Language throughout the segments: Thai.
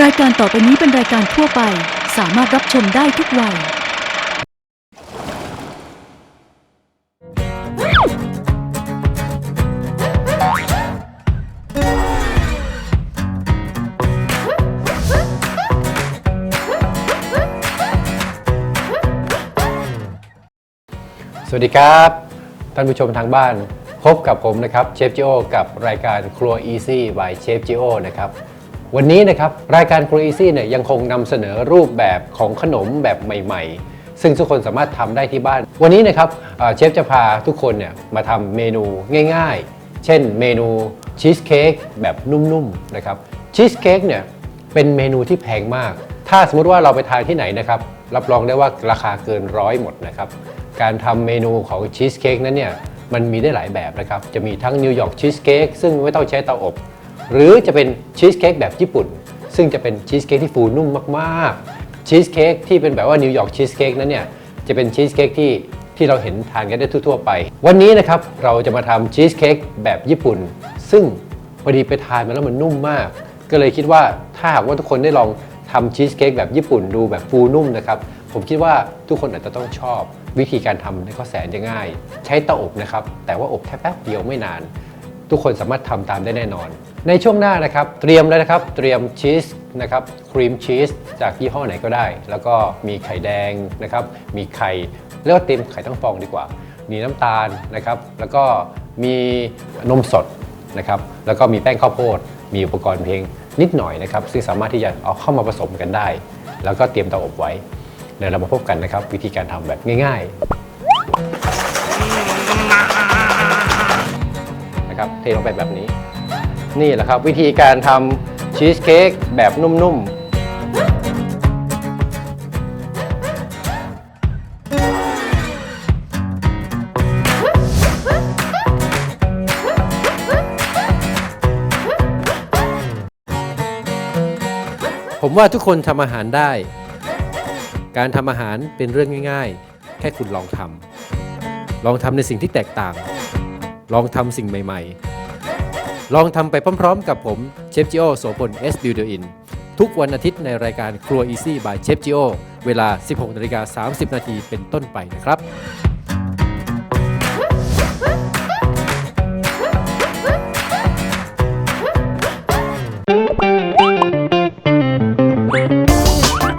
รายการต่อไปนี้เป็นรายการทั่วไป สามารถรับชมได้ทุกวัย สวัสดีครับ ท่านผู้ชมทางบ้าน พบกับผมนะครับเชฟจิโอกับรายการครัว Easy by เชฟจิโอนะครับ วันนี้นะครับรายการครัว Easy เนี่ยยังคงนำเสนอรูปแบบของขนมแบบใหม่ ๆ ซึ่งทุกคนสามารถทำได้ที่บ้าน วันนี้นะครับเอ่อเชฟจะพาทุกคนเนี่ยมาทำเมนูง่ายๆ เช่นเมนูชีสเค้กแบบนุ่มๆนะครับชีสเค้กเนี่ยเป็นเมนูที่แพงมาก ถ้าสมมติว่าเราไปทานที่ไหนนะครับรับรองได้ว่าราคาเกินร้อยหมดนะครับการทำเมนูของชีสเค้กนั้นเนี่ยมันมีได้หลายแบบนะครับ จะมีทั้งนิวยอร์กชีสเค้กซึ่งไม่ต้องใช้เตาอบ หรือจะเป็นชีสเค้กแบบญี่ปุ่น ซึ่งจะเป็นชีสเค้กที่ฟูนุ่มมากๆชีสเค้กที่เป็นแบบว่านิวยอร์กชีสเค้กนั้นเนี่ยจะเป็นชีสเค้กที่ที่เราเห็นทานกันได้ทั่วๆไป วันนี้นะครับเราจะมาทำชีสเค้กแบบญี่ปุ่น ซึ่งพอดีไปทานมาแล้วมันนุ่มมาก ก็เลยคิดว่าถ้าหากว่าทุกคนได้ลองทำชีสเค้กแบบญี่ปุ่นดูแบบฟูนุ่มนะครับผมคิดว่าทุกคนอาจจะต้องชอบ วิธีการทำเนี่ยก็แสนจะง่าย ใช้เตาอบนะครับ แต่ว่าอบแค่แป๊บเดียวไม่นาน ทุกคนสามารถทำตามได้แน่นอน ในช่วงหน้านะครับ เตรียมเลยนะครับ เตรียมชีสนะครับครีมชีสจากยี่ห้อไหนก็ได้ แล้วก็มีไข่แดงนะครับ มีไข่เรียกว่าเตรียมไข่ทั้งฟองดีกว่า มีน้ำตาลนะครับ แล้วก็มีนมสดนะครับ แล้วก็มีแป้งข้าวโพด มีอุปกรณ์เพียงนิดหน่อยนะครับ ซึ่งสามารถที่จะเอาเข้ามาผสมกันได้ แล้วก็เตรียมเตาอบไว้เดี๋ยวเรามาพบกันนะครับ วิธีการทำแบบง่าย ๆ เทลงไปแบบนี้ นี่แหละครับ วิธีการทำชีสเค้กแบบนุ่มๆผมว่าทุกคนทำอาหารได้ การทำอาหารเป็นเรื่องง่าย ๆ แค่คุณลองทำ ลองทำในสิ่งที่แตกต่าง ลองทำสิ่งใหม่ ๆ ลองทำไปพร้อมๆ กับผมเชฟจิโอโสพลเอสบิวเดอินทุกวันอาทิตย์ในรายการครัว Easy by เชฟจิโอเวลา 16นาฬิกา30 นาทีเป็นต้นไปนะครับ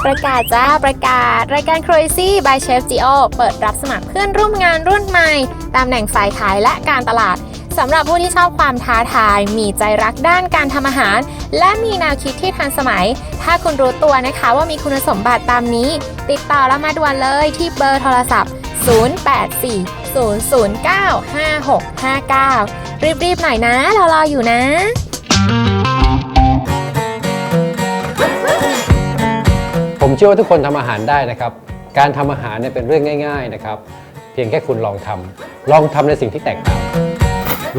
ประกาศจ้าประกาศ รายการ Crazy by Chef Gio เปิดรับสมัครเพื่อนร่วมงานรุ่นใหม่ตำแหน่งฝ่ายขายและการตลาด สำหรับผู้ที่ชอบความท้าทาย มีใจรักด้านการทำอาหาร และมีแนวคิดที่ทันสมัย ถ้าคุณรู้ตัวนะคะว่ามีคุณสมบัติตามนี้ ติดต่อเรามาด่วนเลยที่เบอร์โทรศัพท์ 084 009 5659 รีบๆหน่อยนะ เรารออยู่นะผมเชื่อว่าทุกคนทำอาหารได้นะครับ การทำอาหารเนี่ยเป็นเรื่องง่าย ๆนะครับ เพียงแค่คุณลองทำลองทำในสิ่งที่แตกต่าง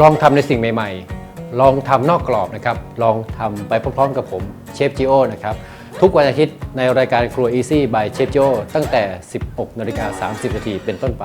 ลองทำในสิ่งใหม่ ๆ ลองทำนอกกรอบนะครับ ลองทำไปพร้อมๆกับผมเชฟจิโอนะครับทุกวันอาทิตย์ในรายการครัว Easy by เชฟจิโอตั้งแต่ 16นาฬิกา30นาทีเป็นต้นไป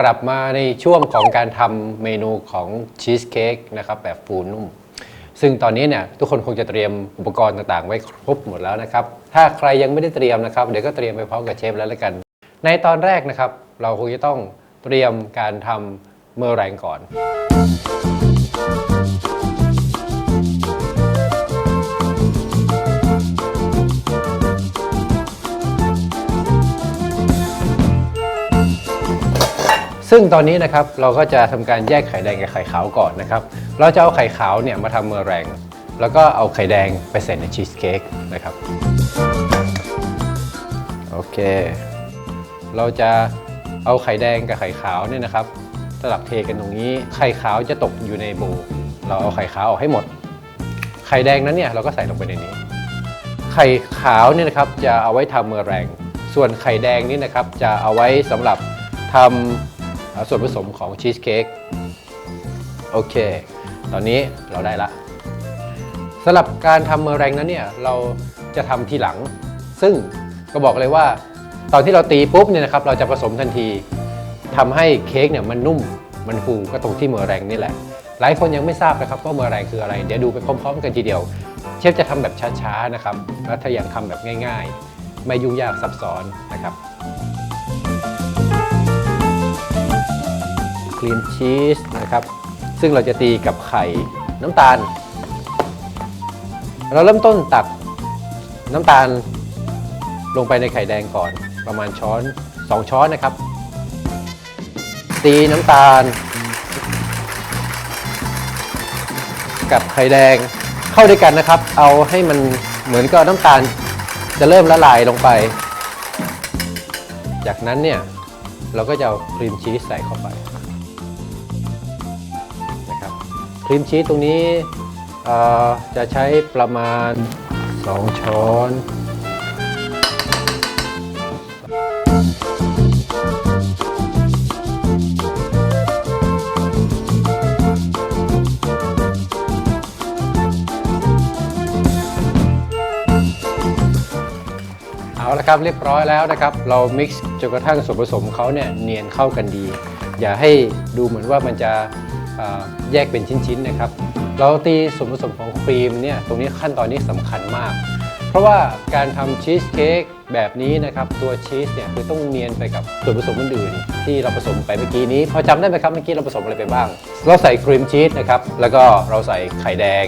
กลับมาในช่วงของการทำเมนูของชีสเค้กนะครับแบบฟูนุ่ม ซึ่งตอนนี้เนี่ยทุกคนคงจะเตรียมอุปกรณ์ต่างๆ ไว้ครบหมดแล้วนะครับ ถ้าใครยังไม่ได้เตรียมนะครับ เดี๋ยวก็เตรียมไปพร้อมกับเชฟแล้วละกัน ในตอนแรกนะครับ เราคงจะต้องเตรียมการทำเมอแรงก่อน ซึ่งตอนนี้นะครับเราก็จะทำการแยกไข่แดงกับไข่ขาวก่อนนะครับ เราจะเอาไข่ขาวเนี่ยมาทำเมอแรง แล้วก็เอาไข่แดงไปใส่ในชีสเค้กนะครับ โอเค เราจะเอาไข่แดงกับไข่ขาวเนี่ยนะครับสลับเทกันตรงนี้ ไข่ขาวจะตกอยู่ในโบเราเอาไข่ขาวออกให้หมด ไข่แดงนั้นเนี่ยเราก็ใส่ลงไปในนี้ ไข่ขาวเนี่ยนะครับจะเอาไว้ทำเมอแรง ส่วนไข่แดงนี่นะครับจะเอาไว้สำหรับทำ ส่วนผสมของชีสเค้กโอเค ตอนนี้เราได้ละสำหรับการทำเมอแรงนั้นเนี่ยเราจะทำทีหลัง ซึ่งก็บอกเลยว่า ตอนที่เราตีปุ๊บเนี่ยนะครับเราจะผสมทันทีทำให้เค้กเนี่ยมันนุ่มมันฟูก็ตรงที่เมอแรงนี่แหละ หลายคนยังไม่ทราบนะครับว่าเมอแรงคืออะไร เดี๋ยวดูไปพร้อม ๆ กันทีเดียว เชฟจะทำแบบช้าๆนะครับแล้วถ้าอยากทำแบบง่าย ๆ ไม่ยุ่งยากซับซ้อนนะครับ ครีมชีสนะครับ ซึ่งเราจะตีกับไข่น้ำตาล เราเริ่มต้นตักน้ำตาลลงไปในไข่แดงก่อนประมาณช้อน 2 ช้อนนะครับ ตีน้ำตาล กับไข่แดงเข้าด้วยกันนะครับ เอาให้มันเหมือนกับน้ำตาลจะเริ่มละลายลงไป จากนั้นเนี่ย เราก็จะเอาครีมชีสใส่เข้าไป รีมชีสตรงนี้จะใช้ประมาณ 2 ช้อนเอาละครับเรียบร้อยแล้วนะครับ เรา mix จนกระทั่งส่วนผสมเขาเนี่ยเนียนเข้ากันดี อย่าให้ดูเหมือนว่ามันจะ แยกเป็นชิ้นๆนะครับเราตีส่วนผสมของครีมเนี่ยตรงนี้ขั้นตอนนี้สำคัญมาก เพราะว่าการทำชีสเค้กแบบนี้นะครับตัวชีสเนี่ยคือต้องเนียนไปกับส่วนผสมอื่นๆที่เราผสมไปเมื่อกี้นี้ พอจำได้ไหมครับเมื่อกี้เราผสมอะไรไปบ้าง เราใส่ครีมชีสนะครับแล้วก็เราใส่ไข่แดง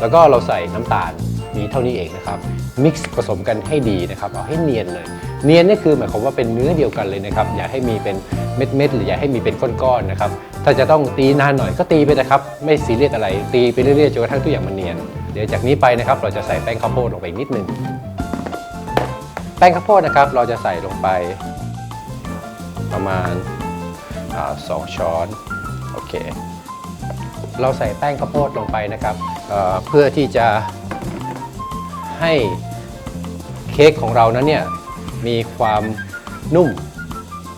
แล้วก็เราใส่น้ำตาลมีเท่านี้เองนะครับมิกซ์ผสมกันให้ดีนะครับเอาให้เนียนเลย เนียนนี่คือหมายความว่าเป็นเนื้อเดียวกันเลยนะครับอย่าให้มีเป็นเม็ดๆหรืออย่าให้มีเป็นก้อนๆนะครับ ถ้าจะต้องตีนานหน่อยก็ตีไปนะครับ ไม่ซีเรียสอะไร ตีไปเรื่อยๆจนกระทั่งทุกอย่างมันเนียน เดี๋ยวจากนี้ไปนะครับ เราจะใส่แป้งข้าวโพดลงไปอีกนิดนึง แป้งข้าวโพดนะครับ เราจะใส่ลงไป ประมาณสองช้อน โอเค เราใส่แป้งข้าวโพดลงไปนะครับเเพื่อที่จะให้เค้กของเรานั้นเนี่ยมีความนุ่ม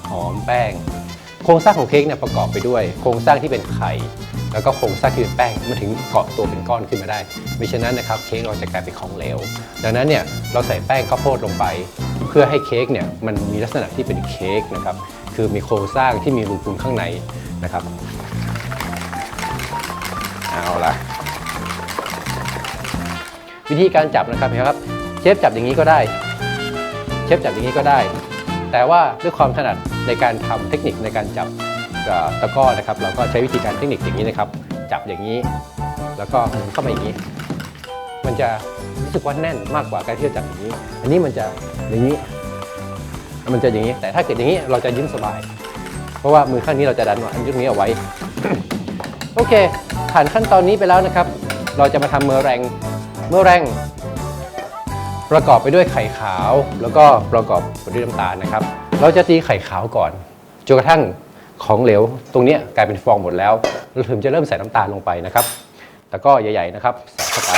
หอมแป้ง โครงสร้างของเค้กเนี่ยประกอบไปด้วย โครงสร้างที่เป็นไข่ แล้วก็โครงสร้างที่เป็นแป้งมันถึงเกาะตัวเป็นก้อนขึ้นมาได้ไม่เช่นนั้นนะครับเค้กเราจะกลายเป็นของเหลว ดังนั้นเนี่ยเราใส่แป้งข้าวโพดลงไป เพื่อให้เค้กเนี่ยมันมีลักษณะที่เป็นเค้กนะครับคือมีโครงสร้างที่มีรูพุนข้างในนะครับเอาละวิธีการจับนะครับเห็นไหมครับ เชฟจับอย่างนี้ก็ได้ เชฟจับอย่างนี้ก็ได้ แต่ว่าด้วยความถนัด ในการทำเทคนิคในการจับตะก้อนะครับ เราก็ใช้วิธีการเทคนิคอย่างนี้นะครับ จับอย่างนี้ แล้วก็หมุนเข้ามาอย่างนี้ มันจะรู้สึกว่าแน่นมากกว่าการที่เราจับอย่างนี้ อันนี้มันจะอย่างนี้ มันจะอย่างนี้ แต่ถ้าเกิดอย่างนี้เราจะยิ้มสบาย เพราะว่ามือข้างนี้เราจะดันอันยุคนี้เอาไว้ โอเค ผ่านขั้นตอนนี้ไปแล้วนะครับ เราจะมาทำเมอแรงเมอแรงประกอบไปด้วยไข่ขาว แล้วก็ประกอบไปด้วยน้ำตาลนะครับ เราจะตีไข่ขาวก่อนจนกระทั่งของเหลวตรงนี้กลายเป็นฟองหมดแล้ว เราถึงจะเริ่มใส่น้ำตาลลงไปนะครับแต่ก็ใหญ่ ๆ นะครับใส่เข้าไป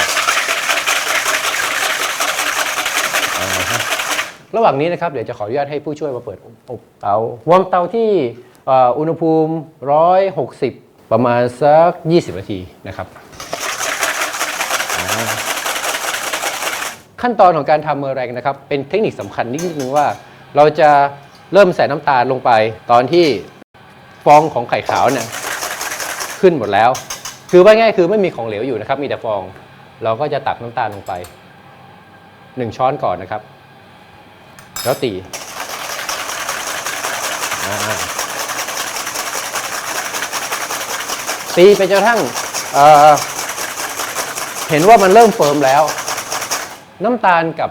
ระหว่างนี้นะครับเดี๋ยวจะขออนุญาตให้ผู้ช่วยมาเปิดอบเตาวางเตาที่อุณหภูมิ 160 ประมาณสัก 20 นาทีนะครับ ขั้นตอนของการทำเมอแรงนะครับ เป็นเทคนิคสำคัญนิดนึงว่า เราจะ เริ่มใส่น้ำตาลลงไป ตอนที่ฟองของไข่ขาวเนี่ยขึ้นหมดแล้ว คือว่าง่ายคือไม่มีของเหลวอยู่นะครับ มีแต่ฟอง เราก็จะตักน้ำตาลลงไปหนึ่งช้อนก่อนนะครับ แล้วตีตีไปจนกระทั่งเเห็นว่ามันเริ่มเฟิร์มแล้ว น้ำตาลกับ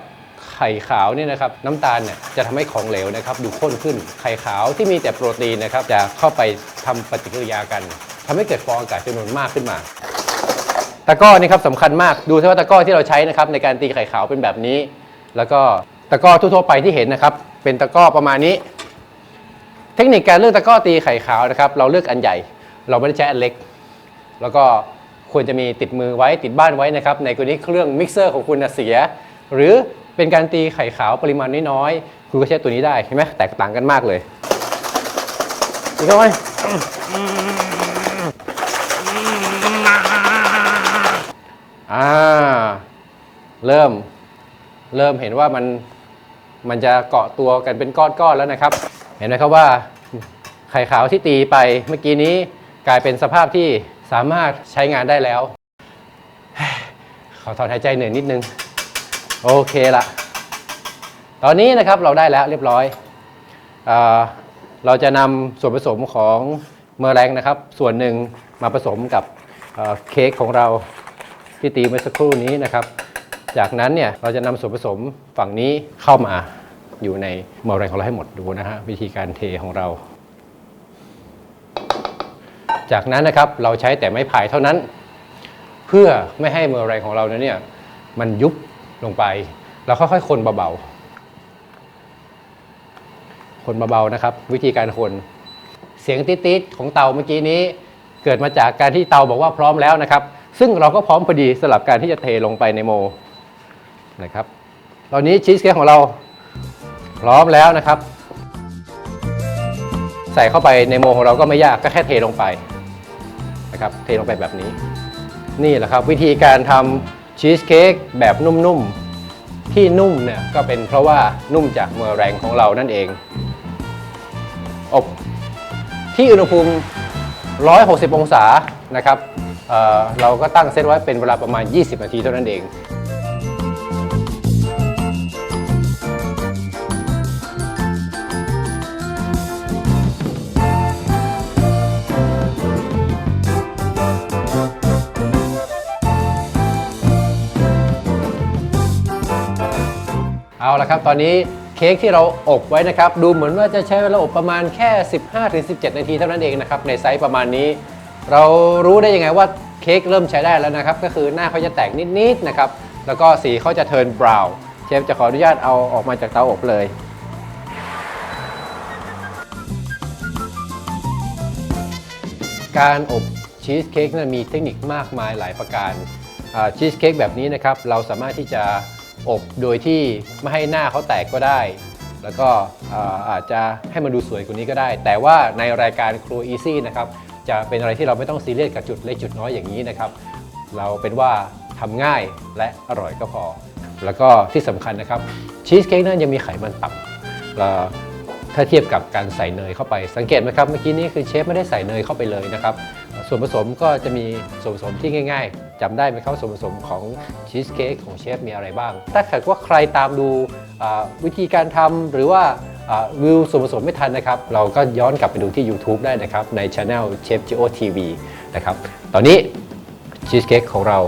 ไข่ขาวเนี่ยนะครับน้ำตาลเนี่ยจะทำให้ของเหลวนะครับดูข้นขึ้นไข่ขาวที่มีแต่โปรตีนนะครับจะเข้าไปทำปฏิกิริยากันทำให้เกิดฟองอากาศจำนวนมากขึ้นมาตะก้อนี่ครับสำคัญมากดูซิว่าตะก้อที่เราใช้นะครับในการตีไข่ขาวเป็นแบบนี้ แล้วก็ตะก้อทั่วๆไปที่เห็นนะครับ เป็นตะก้อประมาณนี้ เทคนิคการเลือกตะก้อตีไข่ขาวนะครับ เราเลือกอันใหญ่ เราไม่ได้ใช้อันเล็ก แล้วก็ควรจะมีติดมือไว้ติดบ้านไว้นะครับ ในกรณีเครื่องมิกเซอร์ของคุณเสีย หรือ เป็นการตีไข่ขาวปริมาณน้อยๆคุณก็ใช้ตัวนี้ได้เห็นไหมแตกต่างกันมากเลยนี่เข้าไปอ่าเริ่มเริ่มเห็นว่ามันมันจะเกาะตัวกันเป็นก้อนๆแล้วนะครับ เห็นไหมครับว่าไข่ขาวที่ตีไปเมื่อกี้นี้กลายเป็นสภาพที่สามารถใช้งานได้แล้ว ขอถอนหายใจเหนื่อยนิดนึง โอเคละตอนนี้นะครับเราได้แล้วเรียบร้อยเอเราจะนำส่วนผสมของเมอร์แรงนะครับ ส่วนหนึ่งมาผสมกับเเค้กของเราที่ตีเมื่อสักครู่นี้นะครับ จากนั้นเนี่ยเราจะนำส่วนผสมฝั่งนี้เข้ามาอยู่ในเมอร์แรงของเราให้หมดดูนะฮะวิธีการเทของเรา จากนั้นนะครับเราใช้แต่ไม้พายเท่านั้น เพื่อไม่ให้เมอร์แรงของเราเนี่ยมันยุบ ลงไปเราค่อยๆ คนเบาๆ คนเบาๆนะครับ วิธีการคน เสียงติ๊ดๆของเตาเมื่อกี้นี้ เกิดมาจากการที่เตาบอกว่าพร้อมแล้วนะครับ ซึ่งเราก็พร้อมพอดีสำหรับการที่จะเทลงไปในโมนะครับตอนนี้ชีสเค้กของเราพร้อมแล้วนะครับ ใส่เข้าไปในโมของเราก็ไม่ยากก็แค่เทลงไปนะครับ เทลงไปแบบนี้ นี่แหละครับ วิธีการทำ ชีสเค้กแบบนุ่มๆ ที่นุ่มเนี่ยก็เป็นเพราะว่านุ่มจากเมอแรงของเรานั่นเอง อบที่อุณหภูมิ 160 องศานะครับเเราก็ตั้งเซตไว้เป็นเวลาประมาณ 20 นาทีเท่านั้นเอง เอาละครับ ตอนนี้เค้กที่เราอบไว้นะครับ ดูเหมือนว่าจะใช้เวลาอบประมาณแค่ 15-17 นาทีเท่านั้นเองนะครับ ในไซส์ประมาณนี้ เรารู้ได้ยังไงว่าเค้กเริ่มใช้ได้แล้วนะครับ ก็คือหน้าเขาจะแตกนิดๆนะครับ แล้วก็สีเขาจะเทิร์นบราวน์เชฟจะขออนุญาตเอาออกมาจากเตาอบเลยการอบชีสเค้กนั้นมีเทคนิคมากมายหลายประการชีสเค้กแบบนี้นะครับ เราสามารถที่จะ อบโดยที่ไม่ให้หน้าเขาแตกก็ได้ แล้วก็อาจจะให้มันดูสวยกว่านี้ก็ได้ แต่ว่าในรายการครัวอีซี่นะครับจะเป็นอะไรที่เราไม่ต้องซีเรียสกับจุดเล็กจุดน้อยอย่างนี้นะครับ เราเป็นว่าทำง่ายและอร่อยก็พอ แล้วก็ที่สำคัญนะครับชีสเค้กนั้นยังมีไขมันต่ำ ถ้าเทียบกับการใส่เนยเข้าไปสังเกตไหมครับเมื่อกี้นี้คือเชฟไม่ได้ใส่เนยเข้าไปเลยนะครับส่วนผสมก็จะมีส่วนผสมที่ง่าย ๆจำได้ไหมครับส่วนผสมของชีสเค้กของเชฟมีอะไรบ้าง ถ้าเกิดว่าใครตามดูวิธีการทำหรือว่าวิวส่วนผสมไม่ทันนะครับ เราก็ย้อนกลับไปดูที่ YouTube ได้นะครับ ในช anel Chef Gio TV นะครับ ตอนนี้ชีสเค้กของเรา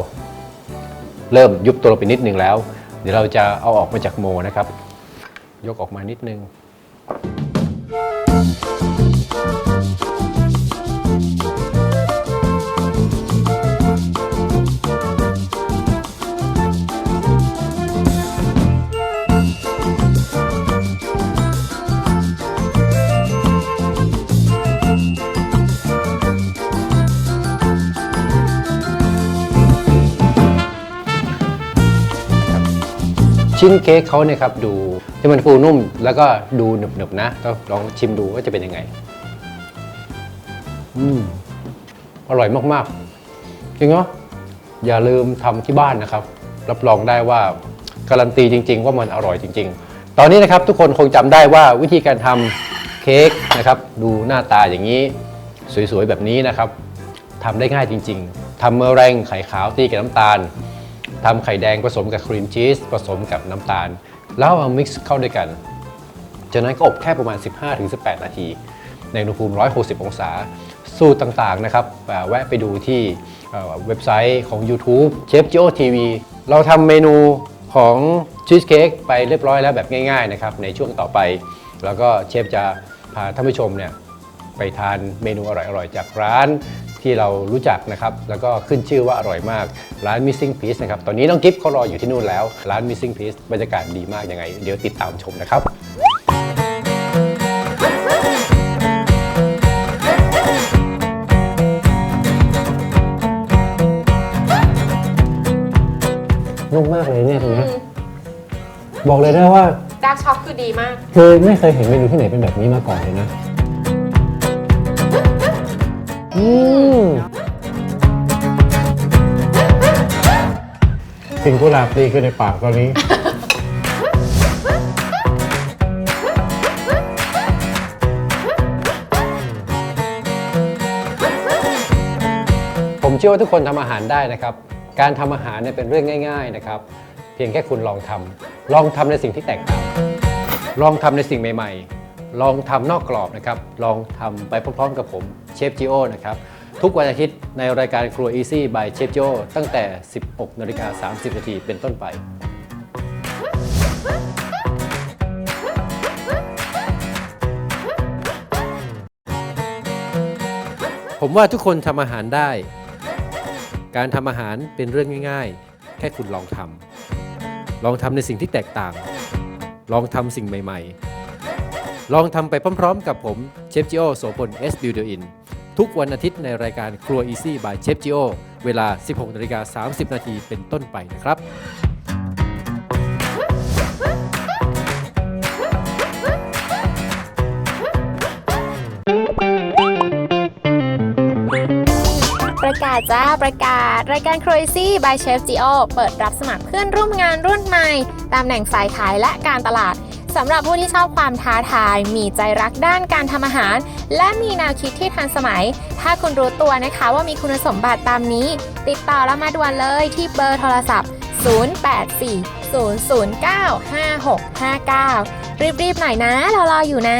เริ่มยุบตัวลงไปนิดนึงแล้ว เดี๋ยวเราจะเอาออกมาจากโมนะครับ ยกออกมานิดนึง ชิ้นเค้กเขาเนี่ยครับดู ที่มันฟูนุ่มแล้วก็ดูหนึบๆนะก็ลองชิมดูว่าจะเป็นยังไง อืมอร่อยมากๆจริงเหรออย่าลืมทำที่บ้านนะครับ รับรองได้ว่าการันตีจริง ๆ ว่ามันอร่อยจริง ๆ ตอนนี้นะครับทุกคนคงจำได้ว่าวิธีการทำเค้กนะครับ ดูหน้าตาอย่างนี้สวยๆแบบนี้นะครับทำได้ง่ายจริง ๆ ทำเมอแรงไข่ขาวตีกับน้ำตาลทำไข่แดงผสมกับครีมชีสผสมกับน้ำตาล แล้วเอามิกซ์เข้าด้วยกัน จากนั้นก็อบแค่ประมาณ 15-18 นาที ในอุณหภูมิ 160 องศา สูตรต่างๆนะครับ แวะไปดูที่เว็บไซต์ของ YouTube Chef Gio TV เราทำเมนูของชีสเค้กไปเรียบร้อยแล้วแบบง่ายๆนะครับในช่วงต่อไป แล้วก็เชฟจะพาท่านผู้ชมเนี่ยไปทานเมนูอร่อยๆ จากร้าน ที่เรารู้จักนะครับ แล้วก็ขึ้นชื่อว่าอร่อยมากร้าน Missing Piece นะครับ ตอนนี้น้องกิฟต์เขารออยู่ที่นู่นแล้ว ร้าน Missing Piece บรรยากาศดีมากยังไง เดี๋ยวติดตามชมนะครับนุ่มมากเลยเนี่ยตรงเนี้ยบอกเลยนะว่าดาร์กช็อกคือดีมาก คือไม่เคยเห็นเมนูที่ไหนเป็นแบบนี้มาก่อนเลยนะ อืมกลิ่นกุหลาบตีขึ้นในปากตอนนี้ ผมเชื่อว่าทุกคนทำอาหารได้นะครับ การทำอาหารเนี่ยเป็นเรื่องง่าย ๆนะครับ เพียงแค่คุณลองทำลองทำในสิ่งที่แตกต่าง ลองทำในสิ่งใหม่ ๆ ลองทำนอกกรอบนะครับ ลองทำไปพร้อมๆกับผม เชฟจิโอนะครับ ทุกวันอาทิตย์ในรายการครัว Easy by เชฟจิโอตั้งแต่ 16นาฬิกา30นาทีเป็นต้นไปผมว่าทุกคนทำอาหารได้ การทำอาหารเป็นเรื่องง่าย ๆ แค่คุณลองทำ ลองทำในสิ่งที่แตกต่าง ลองทำสิ่งใหม่ ๆ ลองทำไปพร้อมๆ กับผมเชฟจิโอโสพลเอสบิวเดอินทุกวันอาทิตย์ในรายการครัว Easy by เชฟจิโอเวลา 16นาฬิกา30 นาทีเป็นต้นไปนะครับ ประกาศจ้าประกาศ รายการ Crazy by Chef Gio เปิดรับสมัครเพื่อนร่วมงานรุ่นใหม่ตำแหน่งฝ่ายขายและการตลาด สำหรับผู้ที่ชอบความท้าทาย มีใจรักด้านการทำอาหาร และมีแนวคิดที่ทันสมัย ถ้าคุณรู้ตัวนะคะว่ามีคุณสมบัติตามนี้ ติดต่อแล้วมาด่วนเลยที่เบอร์โทรศัพท์ 084 009 5659 รีบๆหน่อยนะเรารออยู่นะ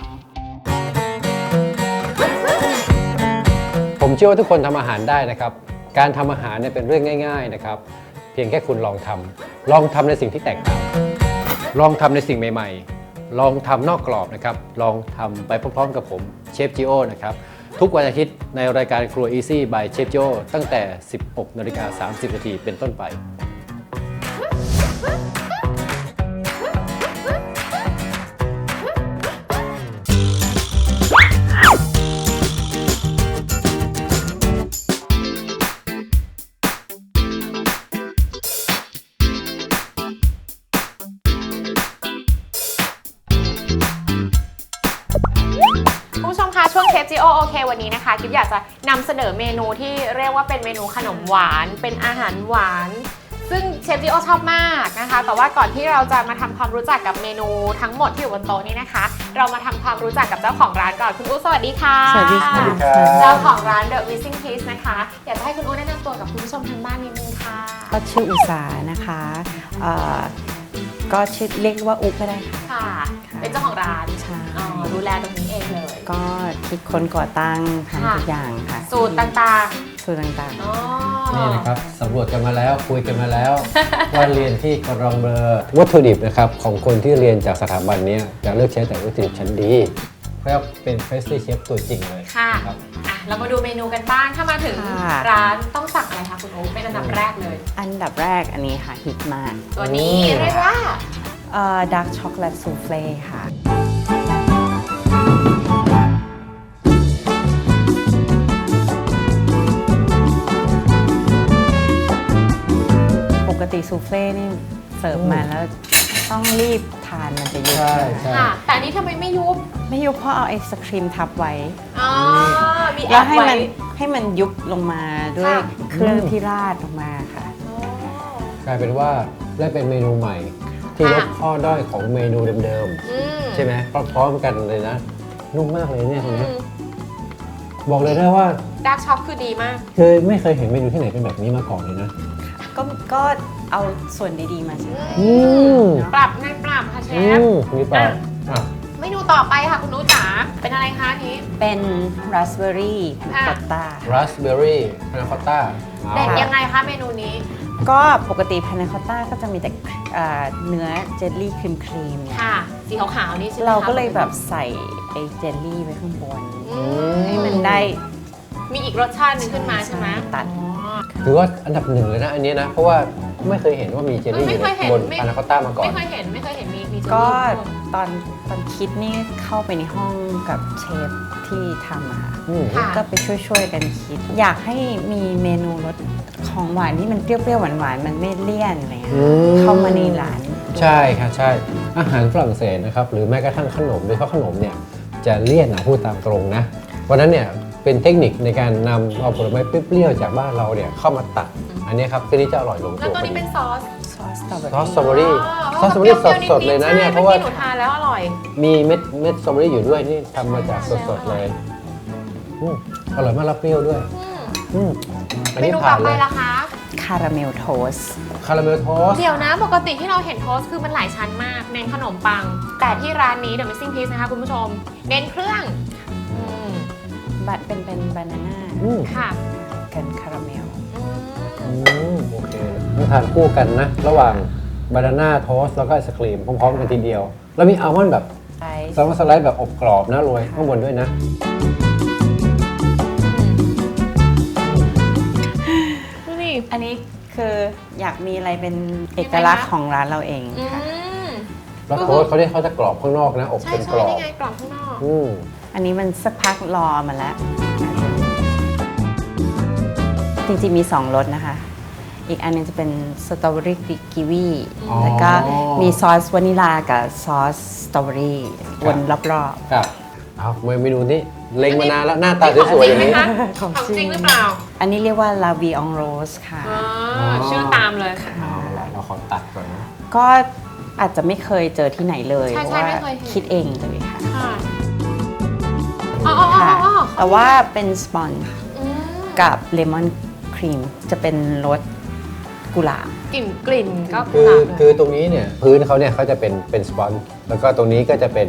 ชื่อว่าทุกคนทำอาหารได้นะครับ การทำอาหารเนี่ยเป็นเรื่องง่าย ๆนะครับ เพียงแค่คุณลองทำลองทำในสิ่งที่แตกต่างลองทำในสิ่งใหม่ ๆ ลองทำนอกกรอบนะครับ ลองทำไปพร้อมๆ กับผมเชฟจิโอนะครับทุกวันอาทิตย์ในรายการครัว Easy by เชฟจิโอตั้งแต่ 16นาฬิกา30นาทีเป็นต้นไป ฟจีโอโอเควันนี้นะคะกิฟอยากจะนำเสนอเมนูที่เรียกว่าเป็นเมนูขนมหวาน เป็นอาหารหวาน ซึ่งเชฟจีโอชอบมากนะคะ แต่ว่าก่อนที่เราจะมาทำความรู้จักกับเมนูทั้งหมดที่อยู่บนโต๊ะนี้นะคะ เรามาทำความรู้จักกับเจ้าของร้านก่อนคุณอู้สวัสดีค่ะสวัสดีค่ะสวัสดีครับเจ้าของร้าน The Missing Piece นะคะ อยากจะให้คุณอู้แนะนำตัวกับคุณผู้ชมทางบ้านนิดนึงค่ะ ก็ชื่ออุสานะคะเอ่อก็ชื่อเรียกว่าอุก็ได้ค่ะ ค่ะ เป็นเจ้าของร้านใช่ อ๋อดูแลตรงนี้เองเลย ก็คิดคนก่อตั้งทำค่ะ ทุกอย่างค่ะสูตรต่างสูตรต่างๆอ๋อ นี่นะครับสำรวจกันมาแล้วคุยกันมาแล้ว ว่าเรียนที่กรองเบอร์วัตถุดิบนะครับของคนที่เรียนจากสถาบันเนี้ยจะเลือกใช้แต่วัตถุดิบชั้นดี เพราะว่าเป็นเฟสตี้เชฟตัวจริงเลยค่ะครับอะ เรามาดูเมนูกันบ้าง ถ้ามาถึงร้านต้องสั่งอะไรคะคุณโอ๊คเป็นอันดับแรกเลย ๆ อันดับแรกอันนี้ค่ะฮิตมากตัวนี้อืมเรียกว่า ดาร์กช็อกโกแลตซูเฟ่ค่ะปกติซูเฟ่นี่เสิร์ฟมาแล้วต้องรีบทานมันจะเยอะใช่ใช่ค่ะ แต่อันนี้ทำไมไม่ยุบ ไม่ยุบเพราะเอาไอศครีมทับไว้ อ๋อ มีแอแล้วบให้ไว้ มันให้มันยุบลงมาด้วยค่ะ เครื่องที่ราดลงมาค่ะอ๋อกลายเป็นว่าได้เป็นเมนูใหม่ ที่ลดค่ะข้อด้อยของเมนูเดิมอืมๆ ใช่ไหมพร้อมๆกันเลยนะนุ่มมากเลยเนี่ยตรงอืเนี้ยมบอกเลยนะว่าดาร์กช็อกคือดีมาก คือไม่เคยเห็นเมนูที่ไหนเป็นแบบนี้มาก่อนเลยนะ ก็ก็เอาส่วนดีๆมาใช้อืมปรับในปรับค่ะเชอืฟมมีปลาอะเมนูต่อไปค่ะคุณนุจ๋าเป็นอะไรคะทีเป็นราสเบอร์รี่พานาคอตตาราสเบอร์รี่พานาคอตต้าเด็ดยังไงคะเมนูนี้ ก็ปกติพานาคอตต้าก็จะมีแต่เอ่อเนื้อเจลลี่ครีมครีมๆเนี่ยค่ะ สีขาวๆนี่ใช่ไหมคะเราก็เลยแบบใส่ไอ้เจลลี่ไว้ข้างบนอืให้มันได้ มีอีกรสชาติหนึงขึ้นมาใช่ไหมตัด อ๋อ ถือว่าอันดับหนึ่งเลยนะอันนี้นะ เพราะว่าไม่เคยเห็นว่ามีเจลลี่ไม่อยู่เคยเห็นบนไม่ พานาคอตต้ามาก่อน ไม่เคยเห็นไม่เคยเห็นมีมีเจลลี่ ก็ด้วยตอนตอนคิดนี่เข้าไปในห้องกับเชฟที่ทำอะค่ะอืมค่ะ ก็ไปช่วยๆกันคิด อยากให้มีเมนูรสของหวานที่มันเปรี้ยวๆหวานๆมันไม่เลี่ยนอะไรเงี้ยอืม เข้ามาในร้านใช่ค่ะใช่อาหารฝรั่งเศสนะครับหรือแม้กระทั่งขนมโดยเฉพาะขนมเนี่ยจะเลี่ยนนะพูดตามตรงนะเพราะฉะนั้นเนี่ยเป็นเทคนิคในการนำเอาผลไม้เปรี้ยวๆจากบ้านเราเนี่ยเข้ามาตัด อันนี้ครับคือนี่จะอร่อยลงแล้วตัวตัวนี้เป็นซอสซ อสสตรอเบอซอสรี่สตรอเบอรี่อ๋อซอสสตรอเบอรี่ปวๆสดๆเลยนะเนี่ยใช่เพราะว่ามื่อกี้หนูทานแล้วอร่อย มีเม็ดเม็ดสตรอเบอรี่อยู่ด้วยนี่ทำมาจากสดๆเลยอืมอร่อยมากแล้วเปรี้ยวด้วยอืมอืมอันเมนี้นูผ่าต่อนไปเลยล่ะคะ คาราเมลโทสคาราเมลโทสเดี๋ยวนะ ปกติที่เราเห็นโทสต์คือมันหลายชั้นมากเน้นขนมปัง แต่ที่ร้านนี้ The Missing Piece นะคะคุณผู้ชม เน้นเครื่องอืมบัตเป็นเป็นบานาน่าอืมค่ะ กันคาราเมลอืมอืมโอเค ต้องทานคู่กันนะ ระหว่างบานาน่าโทสแล้วก็ไอศครีมพร้อมๆกันทีเดียว แล้วมีอัลมอนด์แบบไอซ์แซลมอนสไลด์แบบอบกรอบนะโรยข้างบนด้วยนะ ดูดิอันนี้คืออยากมีอะไรเป็นเอกลักษณ์ของร้านเราเองอืค่ะ มแล้วโทสเขาเนี่ยเขาจะกรอบข้างนอกนะ อบใช่เป็นกใช่รอบนี่ไงกล่องข้างนอก อืมอันนี้มันสักพักรอมาแล้ว จริงๆมี 2รสนะคะ อีกอันหนึงจะเป็นสตรอเบอรี่กีวีอ๋อ แล้วก็มีซอสวานิลากับซอสสตรอเบอรี่ครับวนรอบครับเอาเมนูนี้เล็งมานานแล้วหน้าตาสวยๆอย่างนี้นี่ของจริงไหมคะของจริงหรือเปล่าๆ อันนี้เรียกว่าลาวีองโรสค่ะ อ๋อชื่อตามเลย เอาละเราขอตัดก่อนนะ ก็อาจจะไม่เคยเจอที่ไหนเลยใช่ใช่ว่าไม่เคยเห็น คิดเองเลยค่ะค่ะอ๋ออ๋ออ๋อค่ะอ๋อแต่ว่าเป็นสปอนจ์อืมกับเลมอนครีมจะเป็นรส กุหลาบกลิ่นกลิ่นก็กุคือหลาบเลยคือตรงนี้เนี่ยพื้นเขาเนี่ยเขาจะเป็นเป็นสปอนจ์แล้วก็ตรงนี้ก็จะเป็น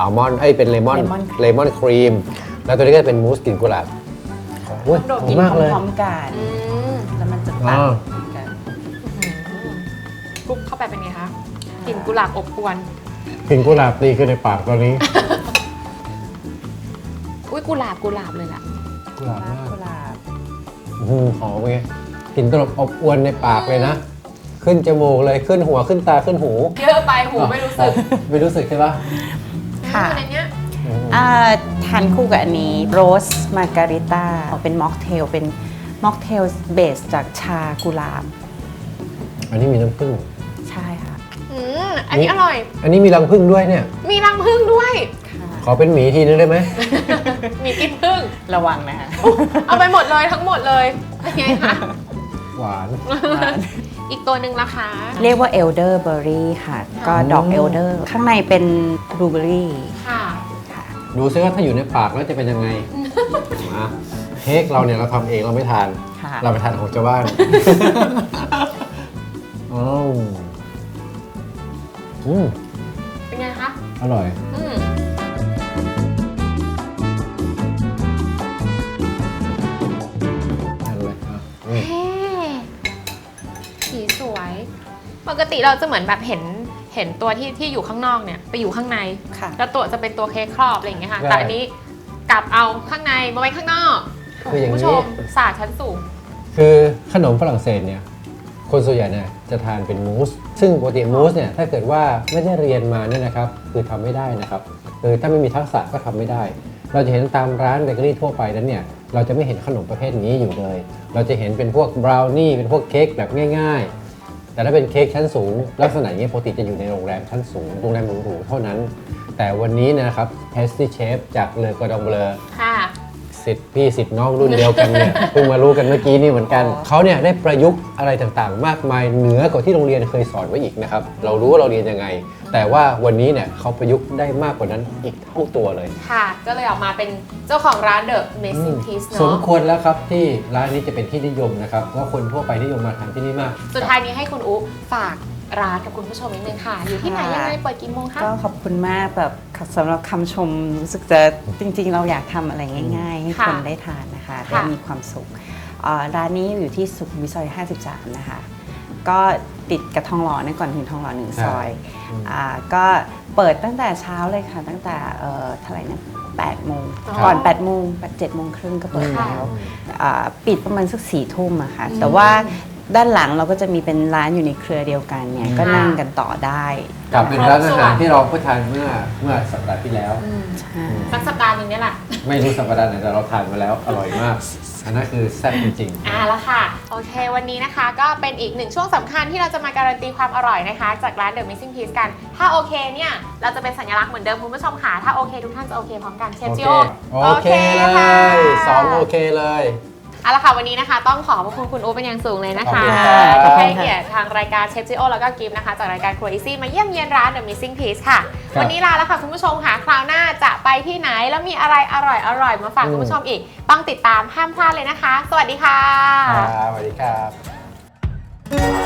อัลมอนด์ไอ้ยเป็นเลมอน Lemon เลมอนครีม แล้วตัวนี้ก็จะเป็นมูสกลิ่นกุหลาบโอ้ยหอมกินมากเลย พร้อมๆกันอืมแล้วมันจะอ๋ตัดอกันกรุ๊ปเข้าไปเป็นไงคะกลิ่นกุหลาบอบอวน กลิ่นกุหลาบตีขึ้นในปากตอนนี้ อุ้ยกุหลาบกุหลาบเลยล่ะกุหลาบมากกุหลาบอื้อหือหอมไง กลิ่นตลบอบอวนในปากเลยนะ ขึ้นจมูกเลยขึ้นหัวขึ้นตาขึ้นหูเยอะไปหูไม่รู้สึกไม่รู้สึกใช่ปะค่ะในเนี้ยอืมอ่าทานคู่กับอันนี้โรสมาการิต้าเป็นม็อกเทลเป็นม็อกเทลเบสจากชากุหลาบอันนี้มีน้ำผึ้งใช่ค่ะอืมอันนี้อร่อย อันนี้มีรังผึ้งด้วยเนี่ย มีรังผึ้งด้วย ขอเป็นหมีทีนึงได้ไหมมีกินผึ้งระวังนะคะเอาไปหมดเลยทั้งหมดเลยเป็นไงคะ หวาน อีกตัวหนึ่งราคา เรียกว่าเอลเดอร์เบอรี่ค่ะ ก็ดอกอืมเอลเดอร์ข้างในเป็นบลูเบอรี่ค่ะค่ะ ดูซิว่าถ้าอยู่ในปากแล้วจะเป็นยังไงมาเค้กเราเนี่ยเราทำเองเราไม่ทาน ค่ะ เราไปทานของชาวบ้านอืมอืมเป็นไงคะ อร่อย อืม ปกติเราจะเหมือนแบบเห็นเห็นตัวที่ที่อยู่ข้างนอกเนี่ยไปอยู่ข้างใน ค่ะ แล้วตัวจะเป็นตัวเค้กครอบอะไรอย่างเงี้ยค่ะแต่อันนี้กลับเอาข้างในมาไว้ข้างนอกคืออย่างณนี้ผู้ชมศาสตร์ชั้นสูง คือขนมฝรั่งเศสเนี่ย คนส่วนใหญ่เนี่ยจะทานเป็นมูส ซึ่งปกติมูสเนี่ยถ้าเกิดว่าไม่ได้เรียนมาเนี่ยนะครับ คือทำไม่ได้นะครับคือถ้าไม่มีทักษะก็ทำไม่ได้ เราจะเห็นตามร้านเบเกอรี่ทั่วไปนั้นเนี่ย เราจะไม่เห็นขนมประเภทนี้อยู่เลย เราจะเห็นเป็นพวกบราวนี่เป็นพวกเค้กแบบง่าย ๆ แต่ถ้าเป็นเค้กชั้นสูง ลักษณะอย่างนี้ปกติจะอยู่ในโรงแรมชั้นสูงโรงแรมหรูๆเท่านั้น แต่วันนี้นะครับ pastry chef จากเลอกอดองเบลอค่ะ สิทธิ์พี่สิทธิ์น้องรุ่นเดียวกันเนี่ย เพิ่งมารู้กันเมื่อกี้นี่เหมือนกันอ๋อเขาเนี่ยได้ประยุกต์อะไรต่างๆ มากมายเหนือกว่าที่โรงเรียนเคยสอนไว้อีกนะครับ เรารู้ว่าเราเรียนยังไง แต่ว่าวันนี้เนี่ยเขาประยุกต์ได้มากกว่านั้นอีกเท่าตัวเลย ค่ะ ก็เลยออกมาเป็นเจ้าของร้าน The Amazing Piece สมเนาะควรแล้วครับที่ร้านนี้จะเป็นที่นิยมนะครับว่าคนทั่วไปนิยมมาทานที่นี่มาก สุดท้ายนี้ให้คุณอุ๊ฝาก ร้านกับคุณผู้ชมนิดนึงค่ะ อยู่ที่ไหนยังไงเปิดกี่โมงคะ ก็ขอบคุณมากแบบสำหรับคำชมรู้สึกจะจริง ๆ เราอยากทำอะไรง่าย ๆ ให้ค่ะคนได้ทานนะคะได้ค่ะ มีความสุขอ่าร้านนี้อยู่ที่สุขุมวิทซอย 53 นะคะ ก็ติดกับทองหล่อนะก่อนถึงทองหล่อหนึ่งครับซอยอืม อ่าก็เปิดตั้งแต่เช้าเลยค่ะ ตั้งแต่เอ่อเท่าไหร่นะ8โมงอ๋อ ก่อน8โมง7โมงครึ่งก็เปิดค่ะ แล้ว อ่าปิดประมาณสักสี่ทุ่มอะค่ะอืมแต่ว่า ด้านหลังเราก็จะมีเป็นร้านอยู่ในเครือเดียวกันเนี่ยก็นั่งกันต่อได้กับเป็นร้านอาหารที่เราเพิ่งทานเมื่อเมื่อสัปดาห์ที่แล้ว อืมใช่สักสัปดาห์หนึงเนี่ยแหละ ไม่รู้สัปดาห์ไหนแต่เราทานมาแล้วอร่อยมาก อันนั้นคือแซ่บจริงอ่าแล้วค่ะ โอเค วันนี้นะคะก็เป็นอีกหนึ่งช่วงสำคัญที่เราจะมาการันตีความอร่อยนะคะ จากร้าน The Missing Piece กัน ถ้าโอเคเนี่ย เราจะเป็นสัญลักษณ์เหมือนเดิมคุณผู้ชมค่ะ ถ้าโอเคทุกท่านจะโอเคพร้อมกันเชๆฟโอจิเคโอโอเคเลค่ะยสองโอเคเลย เอาละค่ะวันนี้นะคะ ต้องขอบพระคุณคุณอู๋เป็นอย่างสูงเลยนะคะขอบคุณครับที่ให้เกียรติทางรายการเชฟจิโอแล้วก็กิฟต์นะคะจากรายการครัวอีซี่มาเยี่ยมเยียนร้าน The Missing Piece ค่ะวันนี้ลาแล้วค่ะคุณผู้ชมค่ะคราวหน้าจะไปที่ไหนแล้วมีอะไรอร่อยอร่อยๆมาฝากคุณผู้ชมอีก ต้องติดตามห้ามพลาดเลยนะคะ สวัสดีค่ะ ครับสวัสดีครับ